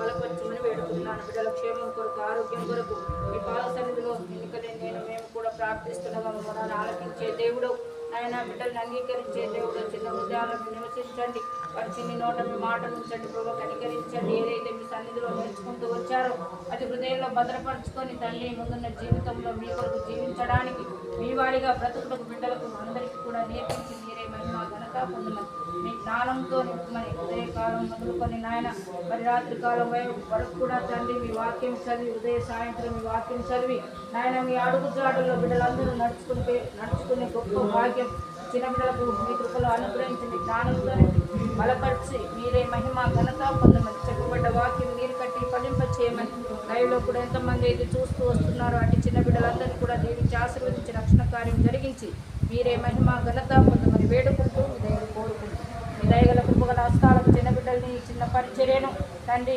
బలపరచమని వేడుకుంటున్నాను. బిడ్డల క్షేమం కొరకు ఆరోగ్యం కొరకు మీ పాల సన్నిధిలో ఎన్నికలే నేను మేము కూడా ప్రార్థిస్తున్నాము. మమ్మల్ని ఆలకించే దేవుడు ఆయన బిడ్డలను అంగీకరించే దేవుడు చిన్న హృదయాలను నివసించండి. వారి చిన్ని నోట మీ మాటలు ఉంచండి ప్రభు కనికరించండి. ఏదైతే మీ సన్నిధిలో నేర్చుకుంటూ వచ్చారో అది హృదయంలో భద్రపరచుకొని తల్లి ముందున్న జీవితంలో మీ కొరకు జీవించడానికి మీ వాడిగా బ్రతుకులకు బిడ్డలకు అందరికీ కూడా నేర్పించి మీరే మహిమ ఘనత పొందమని మీ జ్ఞానంతో నింపమని ఉదయకాలం మొదలుకొని నాయన మరి రాత్రి కాలం వరకు కూడా తండ్రి మీ వాక్యం చదివి ఉదయ సాయంత్రం మీ వాక్యం చదివి నాయన మీ అడుగు జాడల్లో బిడ్డలందరూ నడుచుకుంటే నడుచుకునే గొప్ప భాగ్యం చిన్న బిడ్డలకు మీ కృపలో అనుగ్రహించి మీ జ్ఞానంతో బలపరిచి మీరే మహిమ ఘనత పొందమని చెప్పబడ్డ వాక్యం నీరు కట్టి ఫలింప చేయమని లైవ్లో కూడా ఎంతమంది అయితే చూస్తూ వస్తున్నారో అటు చిన్న బిడ్డలందరినీ కూడా దీవించి ఆశీర్వదించి రక్షణ కార్యం జరిగించి మీరే మహిమ ఘనత పొందమని వేడుకుంటారు మీ దయలు కోరుకుంటూ మీ దయగల కృపగల హస్తాలకు చిన్న బిడ్డల్ని చిన్న పరిచర్యను తండ్రి